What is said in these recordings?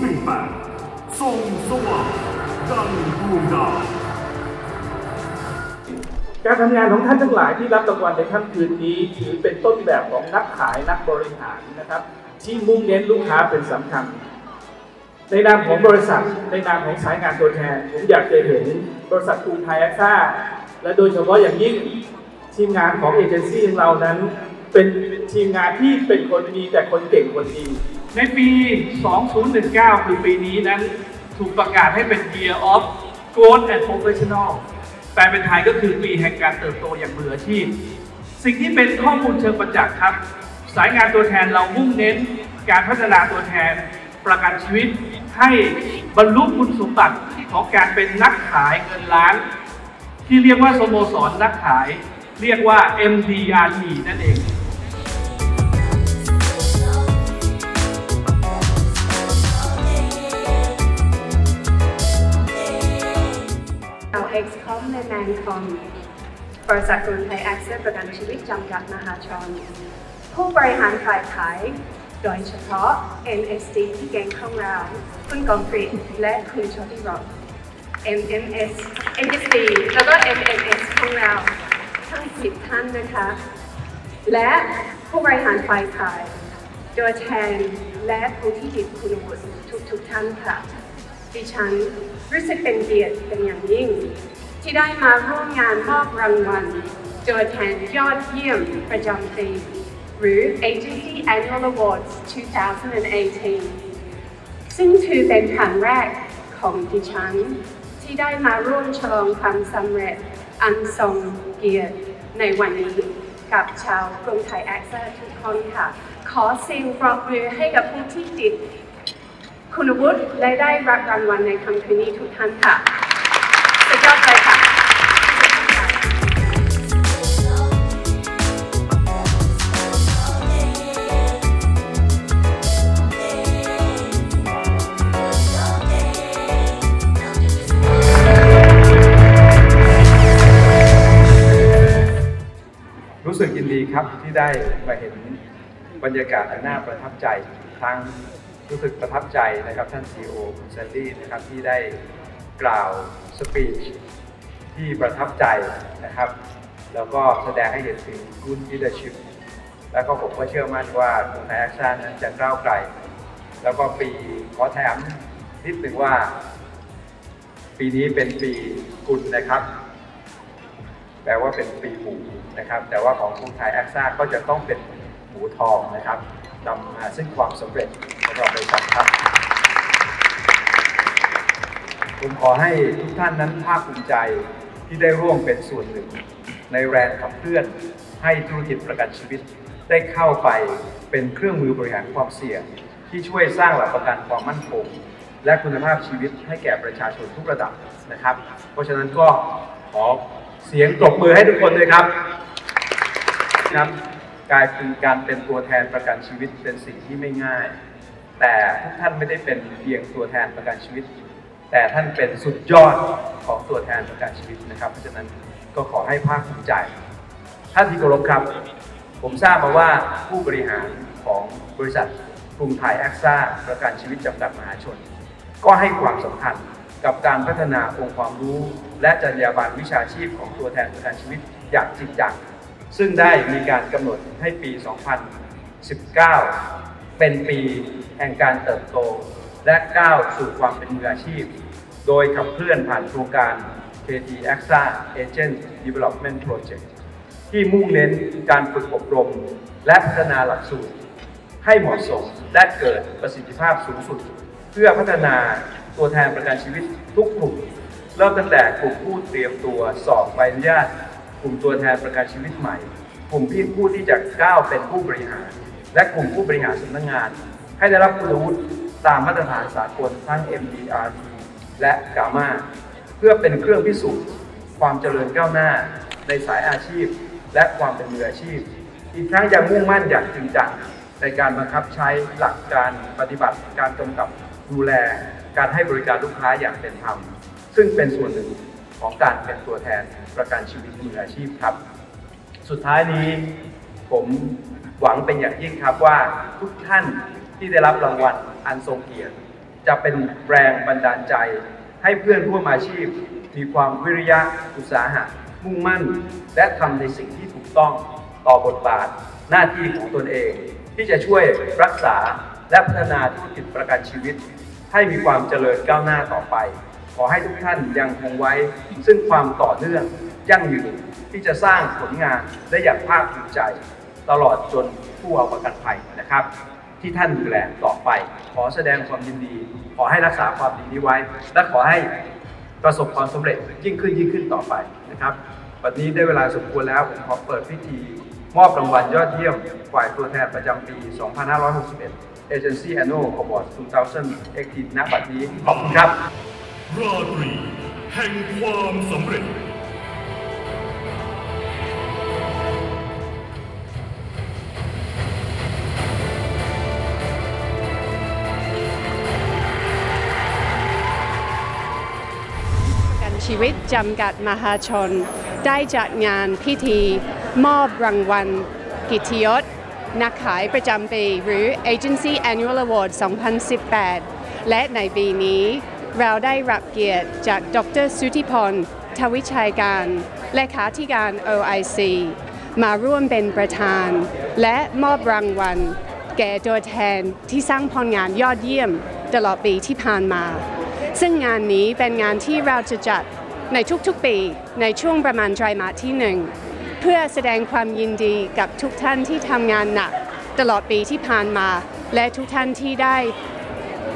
018ส่งสว่างดังดวงดาวการทำงานของท่านทั้งหลายที่รับรางวัลในค่ำคืนนี้ถือเป็นต้นแบบของนักขายนักบริหารนะครับ ที่มุ่งเน้นลูกค้าเป็นสำคัญ ในนามของบริษัท ในนามของสายงานตัวแทนผมอยากจะเห็นบริษัทกรุงไทยแอคซ่าและโดยเฉพาะอย่างยิ่งทีมงานของเอเจนซี่ของเรานั้น เป็นทีมงานที่เป็นคนดีแต่คนเก่งคนดี ในปี 2019 คือปีนี้นั้นถูกประกาศให้เป็น Year of Growth and Professional แปลเป็นไทยก็คือปีแห่งการเติบโตอย่างมืออาชีพ สิ่งที่เป็นข้อมูลเชิงประจักษ์ครับ สายงานตัวแทนเรามุ่งเน้น การพัฒนาตัวแทนประกันชีวิต ให้บรรลุคุณสมบัติของการเป็นนักขายเงินล้าน ที่เรียกว่าสโมสรนักขาย เรียกว่า MDRT นั่นเอง เรา XCOM ในแมนคอมบริษัทกรุงไทยแอคเซสประกันชีวิตจำกัดมหาชน ผู้บริหารฝ่ายขายโดยเฉพาะ NSD ที่เก่งของเรา คุณกองฟรีและคุณโชติรอ MMS MSD แล้วก็ MMS ของเราทั้งสิบท่านนะคะ และผู้บริหารฝ่ายขายตัวแทนและผู้ที่ติดคุณวุฒิทุกๆท่านค่ะ ดิฉัน รู้สึกเป็นเกียรติเป็นอย่างยิ่ง ที่ได้มาร่วมงานมอบรางวัลตัวแทนยอดเยี่ยมประจำปีหรือ Agency Annual Awards 2018 ซึ่งถือเป็นครั้งแรกของดิฉัน ที่ได้มาร่วมฉลองความสำเร็จอันทรงเกียรติในวันนี้กับชาวกรุงไทยแอคเซสทุกคนค่ะ ขอเสียงปรบมือให้กับผู้ที่ติด คุณวุฒิและได้รับรางวัลในคำคืนนี้ทุกท่านค่ะสุดยอดเลยค่ะรู้สึกยินดีครับที่ได้มาเห็นบรรยากาศอันน่าประทับใจทั้ง รู้สึกประทับใจนะครับท่าน CEO คุณแซนดี้นะครับที่ได้กล่าวสปีชที่ประทับใจนะครับ แล้วก็แสดงให้เห็นถึง good leadership แล้วก็ผมก็เชื่อมั่นว่ากรุงไทยแอคชั่นนั้นจะก้าวไกล แล้วก็ปีขอแถมนิดหนึ่งว่า ปีนี้เป็นปีกุลนะครับ แปลว่าเป็นปีหมูนะครับ แต่ว่าของกรุงไทยแอคซ่าก็จะต้องเป็น หมูทองนะครับนำมาซึ่งความสำเร็จของเราบริษัทครับผมขอให้ทุกท่านนั้นภาคภูมิใจที่ได้ร่วมเป็นส่วนหนึ่ง ในแรงขับเคลื่อนให้ธุรกิจประกันชีวิต ได้เข้าไปเป็นเครื่องมือบริหารความเสี่ยง ที่ช่วยสร้างหลักประกันความมั่นคงและคุณภาพชีวิตให้แก่ประชาชนทุกระดับนะครับ เพราะฉะนั้นก็ขอเสียงปรบมือให้ทุกคนด้วยครับครับ กลายเป็นการเป็นตัวแทนประกันชีวิตเป็นสิ่งที่ไม่ง่าย แต่ทุกท่านไม่ได้เป็นเพียงตัวแทนประกันชีวิต แต่ท่านเป็นสุดยอดของตัวแทนประกันชีวิตนะครับ เพราะฉะนั้นก็ขอให้ภาคภูมิใจท่านที่เคารพครับ ผมทราบมาว่าผู้บริหารของบริษัทกรุงไทยแอคซ่าประกันชีวิตจำกัดมหาชน ก็ให้ความสำคัญกับการพัฒนาองค์ความรู้ และจรรยาบรรณวิชาชีพของตัวแทนประกันชีวิตอย่างจริงจัง ซึ่งได้มีการกำหนดให้ปี 2019 เป็นปีแห่งการเติบโต และก้าวสู่ความเป็นมืออาชีพ โดยขับเคลื่อนผ่านโครงการ KT AXA Agent Development Project ที่มุ่งเน้นการฝึกอบรม และพัฒนาหลักสูตร ให้เหมาะสมและเกิดประสิทธิภาพสูงสุด เพื่อพัฒนาตัวแทนประกันชีวิตทุกกลุ่ม เริ่มตั้งแต่กลุ่มผู้เตรียมตัวสอบใบอนุญาต กลุ่มตัวแทนประกันชีวิตใหม่ กลุ่มที่ผู้ที่จะก้าวเป็นผู้บริหาร และกลุ่มผู้บริหารสำนักงาน ให้ได้รับคุณวุฒิตามมาตรฐานสากลทั้ง MDRT และ GAMA เพื่อเป็นเครื่องพิสูจน์ความเจริญก้าวหน้าในสายอาชีพ และความเป็นมืออาชีพ อีกทั้งยังมุ่งมั่นอย่างจริงจังในการบังคับใช้หลักการปฏิบัติการกำกับดูแลการให้บริการลูกค้าอย่างเป็นธรรม ซึ่งเป็นส่วนหนึ่ง ของการเป็นตัวแทนประกันชีวิตมืออาชีพครับ สุดท้ายนี้ผมหวังเป็นอย่างยิ่งครับว่าทุกท่านที่ได้รับรางวัลอันทรงเกียรติ จะเป็นแรงบันดาลใจ ให้เพื่อนร่วมอาชีพ มีความวิริยะอุตสาหะ มุ่งมั่น และทำในสิ่งที่ถูกต้องต่อบทบาทหน้าที่ของตนเอง ที่จะช่วยรักษาและพัฒนาธุรกิจประกันชีวิต ให้มีความเจริญก้าวหน้าต่อไป ขอให้ทุกท่านยังคงไว้ ซึ่งความต่อเนื่องยั่งยืนที่จะสร้างผลงานได้อย่างภาคภูมิใจ ตลอดจนผู้เอาประกันภัยนะครับ ที่ท่านดูแลต่อไป ขอแสดงความยินดี ขอให้รักษาความดีนี้ไว้ และขอให้ประสบความสำเร็จยิ่งขึ้นยิ่งขึ้นต่อไปนะครับวันนี้ได้เวลาสมควรแล้วผมขอเปิดพิธี มอบรางวัลยอดเยี่ยมฝ่ายตัวแทนประจำปี 2561 Agency Annual Award 2018ณบัดนี้ขอบคุณครับ ราตรี แห่งความสำเร็จ ประกันชีวิตจำกัดมหาชน ได้จัดงานพิธี มอบรางวัล กิตยศ นักขายประจำปี หรือ Agency Annual Award 2018 และในปีนี้ เราได้รับเกียรติจากดรสุธิพรทวิชัยการเลขาธิการ OIC มาร่วมเป็นประธาน และมอบรางวัล แก่ตัวแทนที่สร้างผลงานยอดเยี่ยมตลอดปีที่ผ่านมา ซึ่งงานนี้เป็นงานที่เราจะจัดในทุกๆปีในช่วงประมาณไตรมาสที่หนึ่งเพื่อแสดงความยินดีกับทุกท่านที่ทำงานหนัก ตลอดปีที่ผ่านมา และทุกท่านที่ได้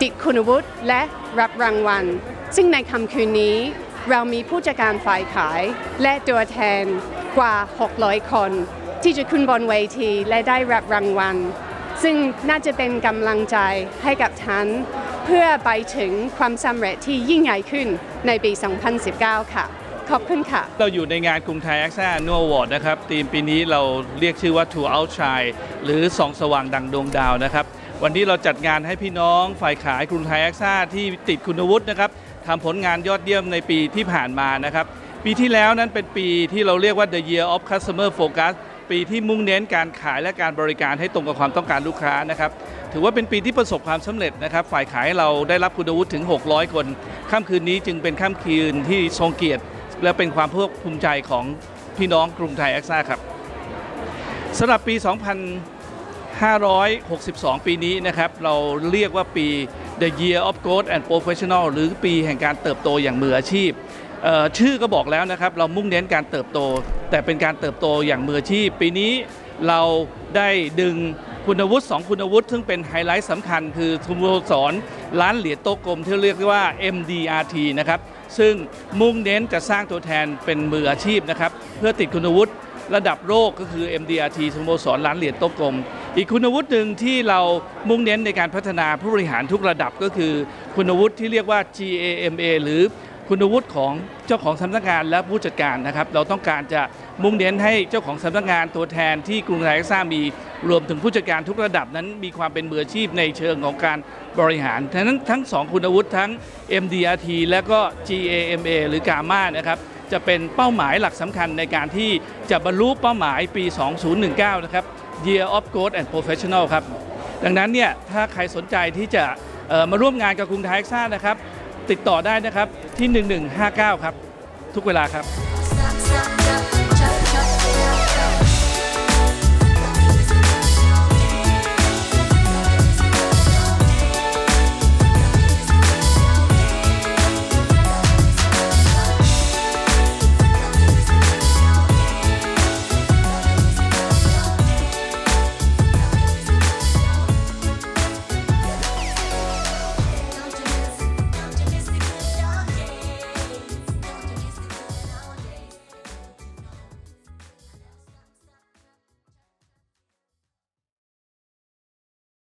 ติดคุณวุฒิและรับรางวัล ซึ่งในค่ำคืนนี้เรามีผู้จัดการฝ่ายขาย และตัวแทนกว่า 600 คน ที่จะขึ้นบนเวทีและได้รับรางวัล ซึ่งน่าจะเป็นกำลังใจให้กับท่านเพื่อไปถึงความสำเร็จที่ยิ่งใหญ่ขึ้นในปี 2019 ค่ะ ขอบคุณค่ะ เราอยู่ในงานกรุงไทยแอคซ่านัววอร์ดนะครับ ทีมปีนี้เราเรียกชื่อว่า Two Outshine หรือส่องสว่างดังดวงดาวนะครับ วันนี้เราจัดงานให้พี่น้องฝ่ายขายกรุงไทยแอคซ่าที่ติดคุณวุฒินะครับทำผลงานยอดเยี่ยมในปีที่ผ่านมานะครับ ปีที่แล้วนั้นเป็นปีที่เราเรียกว่า The Year of Customer Focus ปีที่มุ่งเน้นการขายและการบริการให้ตรงกับความต้องการลูกค้านะครับ ถือว่าเป็นปีที่ประสบความสำเร็จนะครับ ฝ่ายขายเราได้รับคุณวุฒิถึง 600 คนค่ำคืนนี้จึงเป็นค่ำคืนที่ทรงเกียรติ และเป็นความภาคภูมิใจของพี่น้องกรุงไทยแอคซ่าครับสำหรับปี 2 0 2562 ปีนี้นะครับ เราเรียกว่าปี The Year of Growth and Professional หรือปีแห่งการเติบโตอย่างมืออาชีพ ชื่อก็บอกแล้วนะครับ เรามุ่งเน้นการเติบโต แต่เป็นการเติบโตอย่างมืออาชีพ ปีนี้เราได้ดึงคุณวุฒิ2คุณวุฒิซึ่งเป็นไฮไลท์สำคัญ คือสโมสรร้านเหรียญโต๊ะกลมที่เรียกว่า MDRT นะครับ ซึ่งมุ่งเน้นจะสร้างตัวแทนเป็นมืออาชีพนะครับ เพื่อติดคุณวุฒิระดับโลกก็คือ MDRT สโมสรร้านเหรียญโต๊ะกลม อีกคุณวุฒิหนึ่งที่เรามุ่งเน้นในการพัฒนาผู้บริหารทุกระดับก็คือ คุณวุฒิที่เรียกว่า GAMA หรือคุณวุฒิของเจ้าของสำนักงานและผู้จัดการนะครับ เราต้องการจะมุ่งเน้นให้เจ้าของสำนักงานตัวแทนที่กรุงไทยสร้างมีรวมถึงผู้จัดการทุกระดับนั้น มีความเป็นมืออาชีพในเชิงของการบริหารฉะนั้นทั้งสองคุณวุฒิทั้ง MDRT และก็ GAMA หรือกามานะครับจะเป็นเป้าหมายหลักสำคัญในการที่จะบรรลุเป้าหมายปี 2019 นะครับ Year of Growth and Professional ครับ ดังนั้นเนี่ยถ้าใครสนใจที่จะมาร่วมงานกับกรุงไทยเอ็กซ่านะครับ ติดต่อได้นะครับที่ 1159 ครับ ทุกเวลาครับ